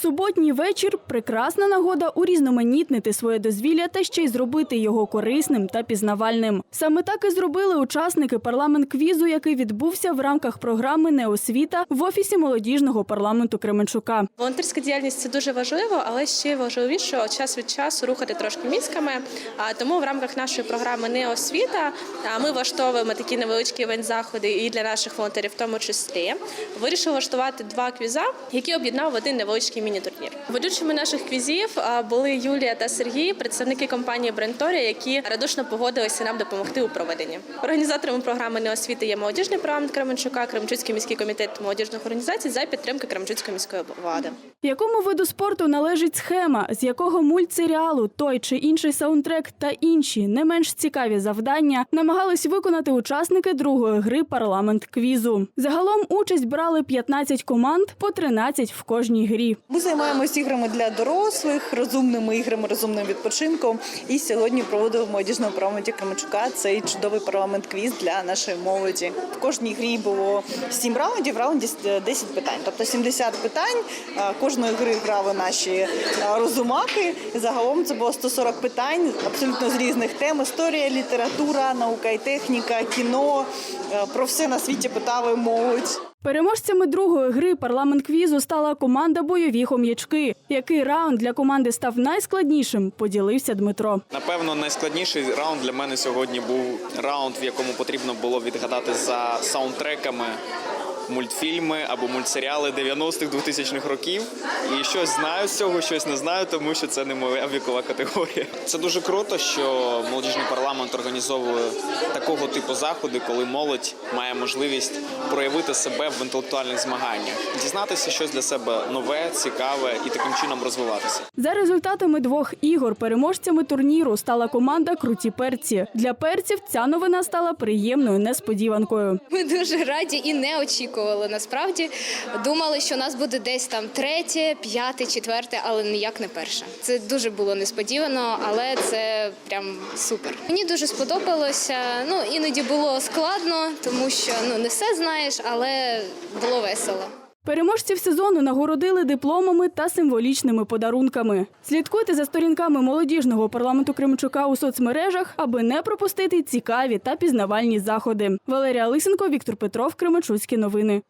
Суботній вечір прекрасна нагода урізноманітнити своє дозвілля та ще й зробити його корисним та пізнавальним. Саме так і зробили учасники парламент квізу, який відбувся в рамках програми Неосвіта в офісі молодіжного парламенту Кременчука. Волонтерська діяльність це дуже важливо, але ще важливіше час від часу рухати трошки мізками. Тому в рамках нашої програми «Неосвіта» ми влаштовуємо такі невеличкі івент-заходи і для наших волонтерів, в тому числі. Вирішили влаштувати два квіза, які об'єднав один невеличкий міні-турнір. Ведучими наших квізів були Юлія та Сергій, представники компанії Бренторія, які радушно погодилися нам допомогти у проведенні. Організаторами програми «Неосвіти» є молодіжний програм Кременчука, Кременчуцький міський комітет молодіжних організацій за підтримки Кременчуцької міської влади. Якому виду спорту належить схема, з якого мультсеріалу, той чи інший саундтрек та інші не менш цікаві завдання намагались виконати учасники другої гри парламент квізу. Загалом участь брали 15 команд по 13 в кожній грі. Ми займаємося іграми для дорослих, розумними іграми, розумним відпочинком. І сьогодні проводили в молодіжному парламенті Кременчука цей чудовий парламент квіз для нашої молоді. В кожній грі було 7 раундів, в раунді 10 питань, тобто 70 питань. А, Кожної гри грали наші а, розумаки. І загалом це було 140 питань, абсолютно з різних тем: історія, література, наука і техніка, кіно. Е, Про все на світі питали молодь. Переможцями другої гри парламент квізу стала команда бойові хом'ячки. Який раунд для команди став найскладнішим, поділився Дмитро. Напевно, найскладніший раунд для мене сьогодні був раунд, в якому потрібно було відгадати за саундтреками мультфільми або мультсеріали 90-х 2000-х років. І щось знаю з цього, щось не знаю, тому що це не моя вікова категорія. Це дуже круто, що молодіжний парламент організовує такого типу заходи, коли молодь має можливість проявити себе в інтелектуальних змаганнях, дізнатися щось для себе нове, цікаве і таким чином розвиватися. За результатами двох ігор переможцями турніру стала команда Круті перці. Для перців ця новина стала приємною несподіванкою. Ми дуже раді і не очікували. Насправді думали, що у нас буде десь там третє, п'яте, четверте, але ніяк не перше. Це дуже було несподівано, але це прям супер. Мені дуже сподобалося. Ну іноді було складно, тому що ну не все знаєш, але було весело. Переможців сезону нагородили дипломами та символічними подарунками. Слідкуйте за сторінками молодіжного парламенту Кримчука у соцмережах, аби не пропустити цікаві та пізнавальні заходи. Валерія Лисенко, Віктор Петров, Кременчуцькі новини.